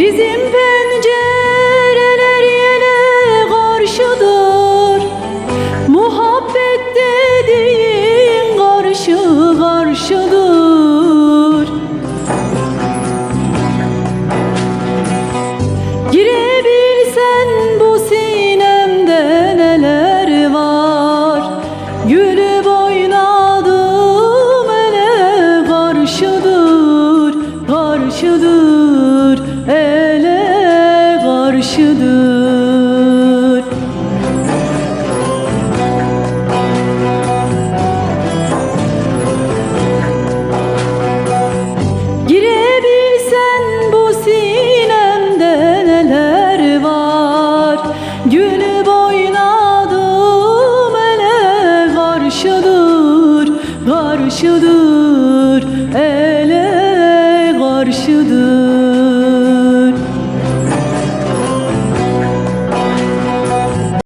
Bizim pencereler yele karşıdır. Muhabbet dediğin karşı karşıdır ele karşıdır. Girebilsen bu sinemde neler var? Gülüp oynadım ele karşıdır Karşıdır. Ele